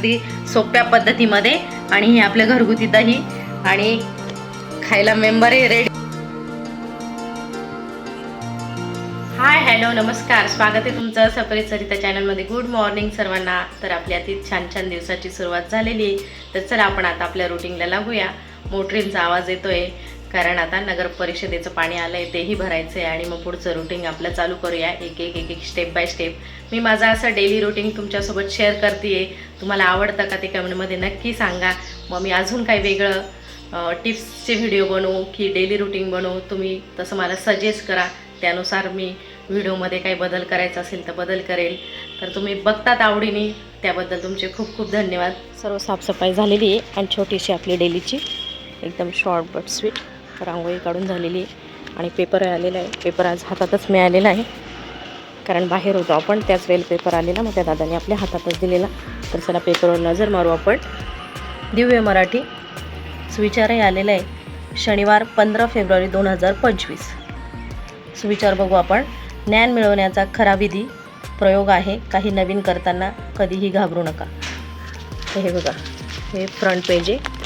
अगदी सोप्या पद्धतीमध्ये आणि हे आपलं घरगुती दही आणि खायला मेंबर आहे रेडी हाय हॅलो नमस्कार. स्वागत आहे तुमचं सफरी सरिता चॅनलमध्ये गुड मॉर्निंग सर्वांना. तर आपली अति छान छान दिवसाची सुरुवात झालेली आहे. तर चला आपण आता आपल्या रुटीनला लागूया. मोटरींचा आवाज येतोय. कारण आता नगर परिषदेचं पाणी आलंय तेही भरायचं आहे आणि मग पुढचं रुटीन आपलं चालू करूया. एक एक एक एक स्टेप बाय स्टेप मी माझं असं डेली रुटीन तुमच्यासोबत शेअर करते तुम्हाला आवडतं का ते कमेंटमध्ये नक्की सांगा. मग मी अजून काही वेगळं टिप्सचे व्हिडिओ बनवू की डेली रुटीन बनवू तुम्ही तसं मला सजेस्ट करा. त्यानुसार मी व्हिडिओमध्ये काही बदल करायचा असेल तर बदल करेल. तर तुम्ही बघतात आवडीने. त्याबद्दल तुमचे खूप खूप धन्यवाद. सर्व साफसफाई झालेली आहे आणि छोटीशी आपली डेलीची एकदम शॉर्ट बट स्वीट रांगोळी काढून झालेली आहे आणि पेपर आलेला आहे. पेपर आज हातातच मिळालेला आहे. कारण बाहेर होतो आपण त्याच वेळेला पेपर आलेला मग त्या दादाने आपल्या हातातच दिलेला. तर चला पेपरवर नजर मारू आपण. दिव्य मराठी सुविचारही आलेला आहे. शनिवार पंधरा फेब्रुवारी दोन हजार पंचवीस. सुविचार बघू आपण. ज्ञान मिळवण्याचा खरा विधी प्रयोग आहे. काही नवीन करताना कधीही घाबरू नका. हे बघा हे फ्रंट पेज आहे.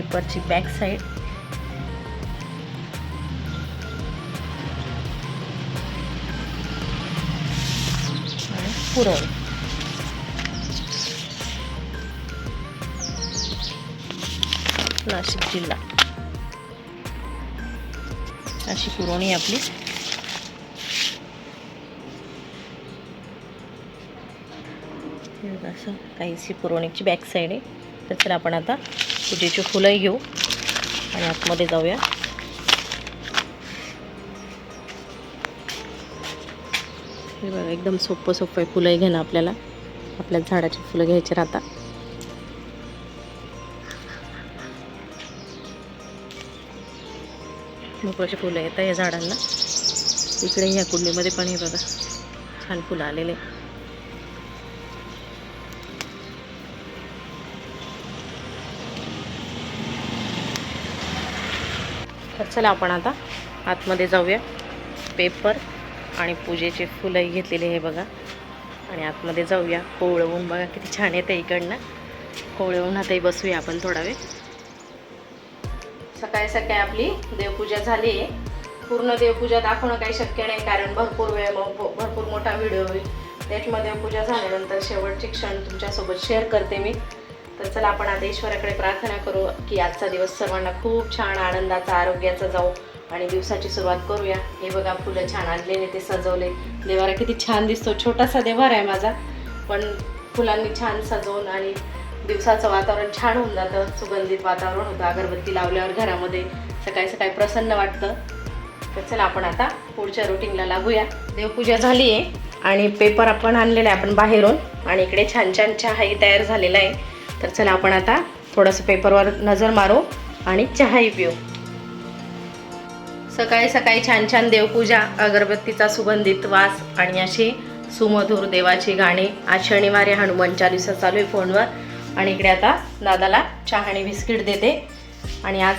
पेपरची बॅक साईड. पुरव नाशिक जिल्हा. अशी पुरवणी आपली. असं काहीशी पुरवणीची बॅक साईड आहे. तर आपण आता पूजेची फुलंही घेऊ आणि आतमध्ये जाऊया. हे बघा एकदम सोपं सोपं आहे फुलंही घेणं आपल्याला. आपल्या झाडाची फुलं घ्यायची राहतात भरपूर अशी फुलं येतात या झाडांना. इकडे ह्या कुंडीमध्ये पण हे बघा छान फुलं आलेले. चला आपण आता आतमध्ये जाऊया. पेपर आणि पूजेचे फुलंही घेतलेले हे बघा. आणि आतमध्ये जाऊया. कोवळवून बघा किती छान येते इकडनं. कोवळवून आताही बसूया आपण थोडा वेळ. सकाळी सकाळी आपली देवपूजा झाली आहे. पूर्ण देवपूजा दाखवणं काही शक्य नाही कारण भरपूर वेळ मग भरपूर मोठा व्हिडिओ होईल. त्याच्यामध्ये देवपूजा झाल्यानंतर शेवटचे क्षण तुमच्यासोबत शेअर करते मी. तर चला आपण आता ईश्वराकडे प्रार्थना करू की आजचा दिवस सर्वांना खूप छान आनंदाचा आरोग्याचा जाऊ आणि दिवसाची सुरुवात करूया. हे बघा फुलं छान आणलेले ते सजवले. देवारा किती छान दिसतो. छोटासा देवार आहे माझा पण फुलांनी छान सजवून आणि दिवसाचं वातावरण छान होऊन जातं. सुगंधित वातावरण होतं. अगरबत्ती लावल्यावर घरामध्ये सकाळी सकाळी प्रसन्न वाटतं. तर चला आपण आता पुढच्या रुटीनला लागूया. देवपूजा झाली आहे आणि पेपर आपण आणलेला आहे आपण बाहेरून. आणि इकडे छान छान चहाही तयार झालेला आहे. तर चला आपण आता थोडंसं पेपरवर नजर मारू आणि चहाही पिऊ. सकाळी सकाळी छान छान देवपूजा अगरबत्तीचा सुगंधित वास आणि अशी सुमधुर देवाची गाणी. आज शनिवारी हनुमान चालीसा चालू आहे फोनवर आणि इकडे आता दादाला चहा आणि बिस्किट देते. आणि आज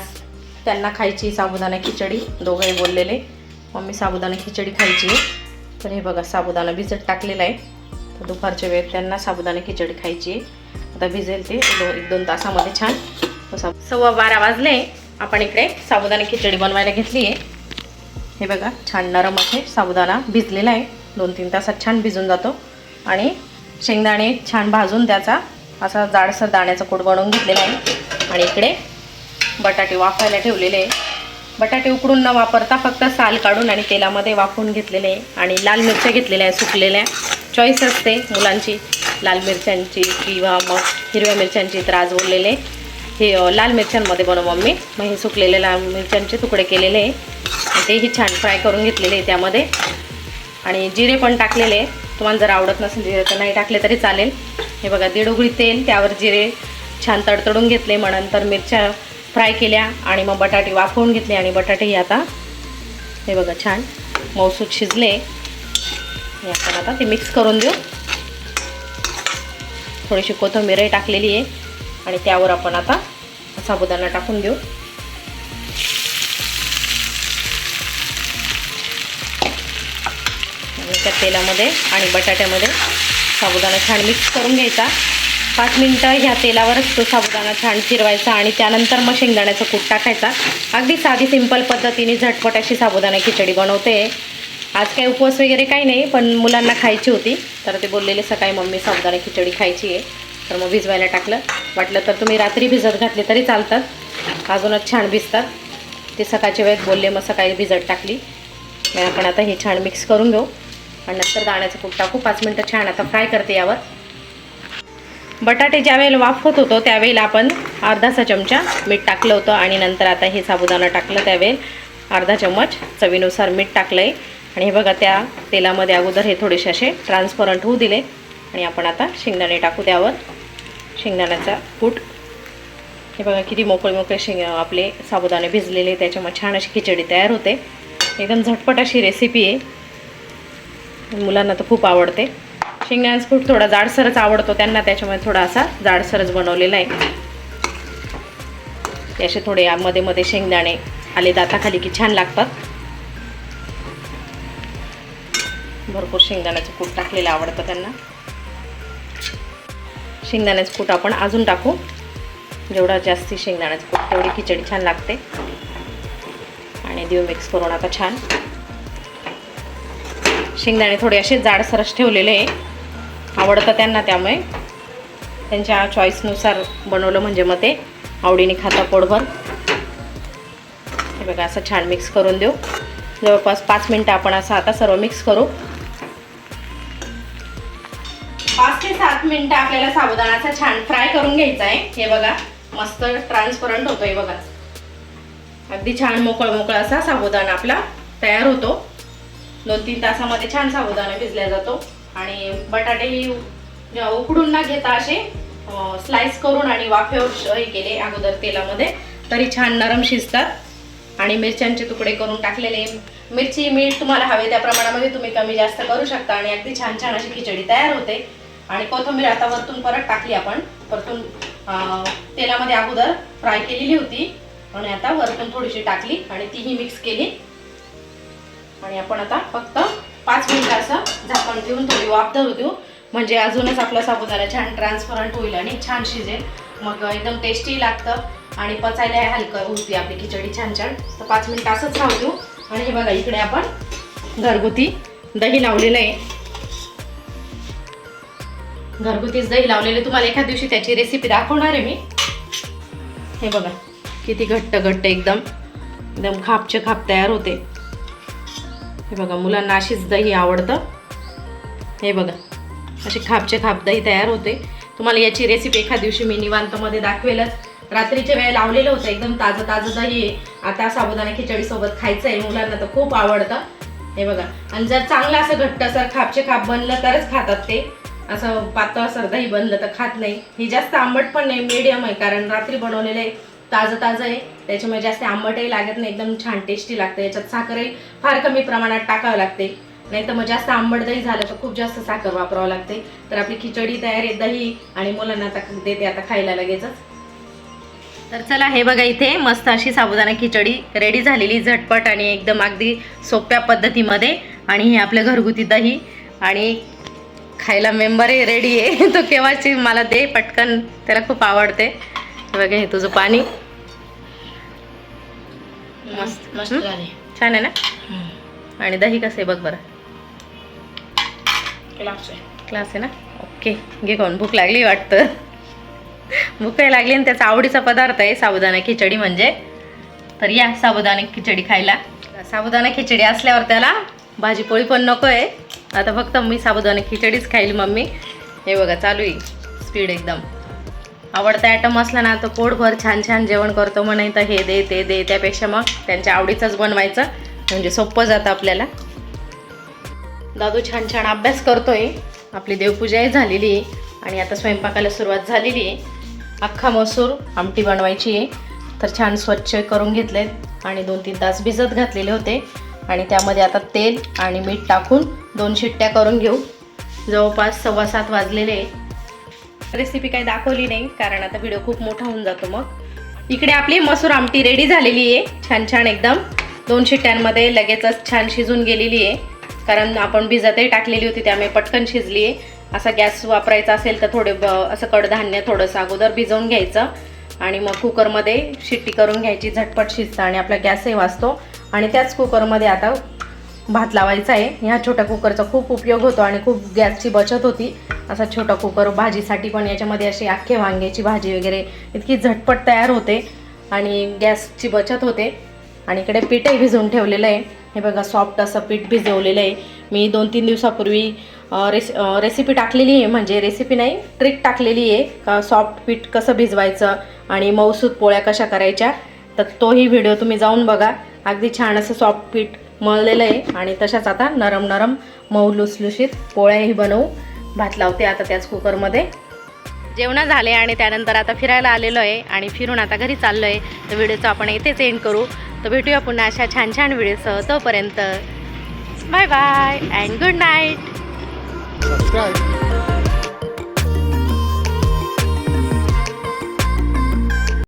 त्यांना खायची साबुदाणा खिचडी दोघंही बोललेले. मम्मी साबुदाणा खिचडी खायची तर हे बघा साबुदाणा भिजत टाकलेला आहे. तर दुपारच्या वेळेत त्यांना साबुदाणा खिचडी खायची आहे. आता भिजेल ते. एक दोन तासामध्ये छान. तसा सव्वा बारा वाजले. आपण इकडे साबुदाणा खिचडी बनवायला घेतली आहे. हे बघा छान नरम आहे साबुदाणा भिजलेला आहे. दोन तीन तासात छान भिजून जातो. आणि शेंगदाणे छान भाजून त्याचा असा जाडसर दाण्याचा कूट बनवून घेतलेला आहे. आणि इकडे बटाटे वाफायला ठेवलेले आहे. बटाटे उकडून न वापरता फक्त साल काढून आणि तेलामध्ये वाफवून घेतलेले आहे. आणि लाल मिरच्या घेतलेल्या आहे सुकलेल्या. चॉईस असते मुलांची. लाल मिरच्यांची किंवा मग हिरव्या मिरच्यांची तर आज बोललेले हे लाल मिरच्यांमध्ये बनव मम्मी मग हे सुकलेले लाल मिरच्यांचे तुकडे केलेले. आहे तेही छान फ्राय करून घेतलेले आहे त्यामध्ये. आणि जिरे पण टाकलेले तुम्हाला जर आवडत नसेल जिरे तर नाही टाकले तरी चालेल. हे बघा दीड उघडी तेल त्यावर जिरे छान तडतडून घेतले. मग नंतर मिरच्या फ्राय केल्या आणि मग बटाटे वाफवून घेतले आणि बटाटेही आता हे बघा छान मौसूद शिजले. हे आपण आता ते मिक्स करून देऊ. थोडीशी कोथिंबीरही टाकलेली आहे. आणि त्यावर आपण आता साबुदाणा टाकून देऊ. त्या तेलामध्ये आणि बटाट्यामध्ये साबुदाणा छान मिक्स करून घ्यायचा. पाच मिनटं ह्या तेलावरच तो साबुदाणा छान फिरवायचा आणि त्यानंतर मग शेंगदाण्याचं कूट टाकायचा. अगदी साधी सिंपल पद्धतीने झटपट अशी साबुदाणा खिचडी बनवते. आज काही उपवास वगैरे काही नाही पण मुलांना खायची होती. तर ते बोललेले सकाळी मम्मी साबुदाणा खिचडी खायची आहे. तर मग भिजवायला टाकलं. वाटलं तर तुम्ही रात्री भिजत घातले तरी चालतात. अजूनच छान भिजतात. ते सकाळच्या वेळेत बोलले मग सकाळी भिजत टाकली. आपण आता हे छान मिक्स करून घेऊ. आणि नंतर दाण्याचं कूट टाकू. पाच मिनटं छान आता फ्राय करते यावर. बटाटे ज्यावेळेला वाफवत होतो त्यावेळेला आपण अर्धासा चमचा मीठ टाकलं होतं. आणि नंतर आता हे साबुदाणा टाकलं त्यावेळेला. अर्धा चम्मच चवीनुसार मीठ टाकलं आहे आणि हे बघा त्या तेलामध्ये अगोदर हे थोडेसे असे ट्रान्सपरंट होऊ दिले. आणि आपण आता शेंगदाणे टाकू त्यावर. शेंगदाण्याचा कूट. हे बघा किती मोकळे मोकळे शेंग आपले साबुदाणे भिजलेले त्याच्यामुळे छान अशी खिचडी तयार होते. एकदम झटपट अशी रेसिपी आहे. मुलांना तर खूप आवडते. शेंगदाण्याचा कूट थोडा जाडसरच आवडतो त्यांना त्याच्यामुळे थोडा असा जाडसरच बनवलेला आहे. असे थोडे मध्ये मध्ये शेंगदाणे आले दाताखाली की छान लागतात. भरपूर शेंगदाण्याचं कूट टाकलेलं आवडतं त्यांना. शेंगदाण्याचं कूट आपण अजून टाकू. जेवढा जास्ती शेंगदाण्याचं कूट तेवढी खिचडी छान लागते. आणि देऊ मिक्स करून आता छान. शेंगदाणे थोडे असे जाडसरस ठेवलेले आहे. आवडतं त्यांना त्यामुळे. त्यांच्या चॉईसनुसार बनवलं म्हणजे मग ते आवडीने खाता पोटभर. हे बघा असं छान मिक्स करून देऊ. जवळपास पाच मिनटं आपण असं आता सर्व मिक्स करू. पाच ते सात मिनटं आपल्याला साबुदाणाचा छान फ्राय करून घ्यायचा आहे हे बघा मस्त ट्रान्सपरंट होतोय बघा. अगदी छान मोकळ मोकळा असा साबुदाणा आपला तयार होतो. दोन तीन तासामध्ये छान साबुदाणा भिजला जातो. आणि बटाटे उकडून न घेता असे स्लाइस करून आणि वाफेवर हे केले अगोदर तेलामध्ये. तरी छान नरम शिजतात. आणि मिरच्यांचे तुकडे करून टाकलेले. मिरची मीठ तुम्हाला हवे त्या प्रमाणामध्ये तुम्ही कमी जास्त करू शकता आणि अगदी छान छान अशी खिचडी तयार होते. आणि कोथिंबीर आता वरतून परत टाकली आपण. परतून तेलामध्ये अगोदर फ्राय केलेली होती. आणि आता वरतून थोडीशी टाकली आणि तीही मिक्स केली. आणि आपण आता फक्त पाच मिनिटं असं झाकण देऊन थोडी वाफ धरू देऊ. म्हणजे अजूनच आपला साबुदाणा छान ट्रान्सपरंट होईल आणि छान शिजेल. मग एकदम टेस्टी लागतं. आणि पचायला हलकं होती आपली खिचडी छान छान तर पाच मिनिटं असंच राहू देऊ. आणि हे बघा इकडे आपण घरगुती दही लावलेलं आहे. घरगुतीच दही लावलेले. तुम्हाला एखाद दिवशी त्याची रेसिपी दाखवणार आहे मी. हे बघा किती घट्ट घट्ट एकदम. एकदम खापचे खाप तयार होते. हे बघा मुलांना अशीच दही आवडतं. हे बघा अशी खापचे खाप दही तयार होते. तुम्हाला याची रेसिपी एखाद दिवशी मी निवांतमध्ये दाखवेलच. रात्रीच्या वेळेला लावलेलं होतं एकदम ताजं ताजं दही आहे. आता साबुदाणा खिचडीसोबत खायचं आहे मुलांना तर खूप आवडतं. हे बघा आणि जर चांगलं असं घट्टसर खापचे खाप बनलं तरच खातात ते. असं पातळसर दही बनलं तर खात नाही. हे जास्त आंबट पण नाही मीडियम आहे. कारण रात्री बनवलेलं आहे ताजं ताजं आहे. त्याच्यामुळे जास्त आंबटही लागत नाही. एकदम छान टेस्टी लागतं. याच्यात साखरही फार कमी प्रमाणात टाकावं लागते. नाही तर मग जास्त आंबट दही झालं तर खूप जास्त साखर वापरावं लागते. तर आपली खिचडी तयार आहे दही आणि मुलांना आता देते आता खायला लगेचच. तर चला हे बघा इथे मस्त अशी साबुदाणा खिचडी रेडी झालेली झटपट आणि एकदम अगदी सोप्या पद्धतीमध्ये. आणि हे आपलं घरगुती दही आणि खायला मेंबरही रेडी आहे. तो केव्हाची मला दे पटकन. त्याला खूप आवडते. बघा हे तुझं पाणी. मस्त. मस्त छान आहे ना? आणि दही कसं आहे बघ बरं. क्लास आहे. क्लास आहे ना? ओके. घे खाऊन भूक लागली वाटतं. भूक काही लागली आणि त्याचा आवडीचा पदार्थ आहे साबुदाणा खिचडी म्हणजे. तर या साबुदाणा खिचडी खायला. साबुदाणा खिचडी असल्यावर त्याला भाजी पोळी पण नको आहे आता फक्त मी साबुदाणा खिचडीच खाईल मम्मी. हे बघा चालू आहे स्पीड एकदम. आवडता ॲटम असला ना तर पोटभर छान छान जेवण करतो म्हणे तर हे दे ते दे त्यापेक्षा मग त्यांच्या आवडीचंच बनवायचं. म्हणजे सोपं जातं आपल्याला. दादू छान छान अभ्यास करतोय. आपली देवपूजाही झालेली आहे आणि आता स्वयंपाकाला सुरुवात झालेली आहे. अख्खा मसूर आमटी बनवायची आहे. तर छान स्वच्छ करून घेतलेत आणि दोन तीन तास भिजत घातलेले होते. आणि त्यामध्ये आता तेल आणि मीठ टाकून दोन शिट्ट्या करून घेऊ. जवळपास सव्वा सात वाजलेले रेसिपी काही दाखवली नाही कारण आता व्हिडिओ खूप मोठा होऊन जातो मग. इकडे आपली मसूर आमटी रेडी झालेली आहे. छान छान एकदम. दोन शिट्ट्यांमध्ये लगेचच छान शिजून गेलेली आहे. कारण आपण भिजतही टाकलेली होती त्यामुळे पटकन शिजली आहे. असा गॅस वापरायचा असेल तर थोडे ब असं कडधान्य थोडंसं अगोदर भिजवून घ्यायचं. आणि मग कुकरमध्ये शिट्टी करून घ्यायची झटपट शिजतं आणि आपला गॅसही वाचतो आणि त्याच कुकरमध्ये आता भात लावायचा आहे. ह्या छोट्या कुकरचा खूप उपयोग होतो आणि खूप गॅसची बचत होती. असा छोटा कुकर भाजीसाठी पण याच्यामध्ये अशी अख्खे वांग्याची भाजी वगैरे इतकी झटपट तयार होते आणि गॅसची बचत होते. आणि इकडे पीठही भिजवून ठेवलेलं आहे. हे बघा सॉफ्ट असं पीठ भिजवलेलं आहे. मी दोन तीन दिवसापूर्वी रेसि रेसिपी टाकलेली आहे. म्हणजे रेसिपी नाही ट्रिक टाकलेली आहे. का सॉफ्ट पीठ कसं भिजवायचं आणि मौसूद पोळ्या कशा करायच्या तर तोही व्हिडिओ तुम्ही जाऊन बघा. अगदी छान असं सॉफ्ट पीठ मळलेलं आहे. आणि तशाच आता नरम नरम मऊ लुसलुशीत पोळ्याही बनवू. भात लावते आता त्याच कुकरमध्ये. जेवणं झाले आणि त्यानंतर आता फिरायला आलेलो आहे आणि फिरून आता घरी चाललो आहे तर व्हिडिओचं आपण इथेच एंड करू. तर भेटूया पुन्हा अशा छान छान व्हिडिओसह. तोपर्यंत bye bye and good night Subscribe.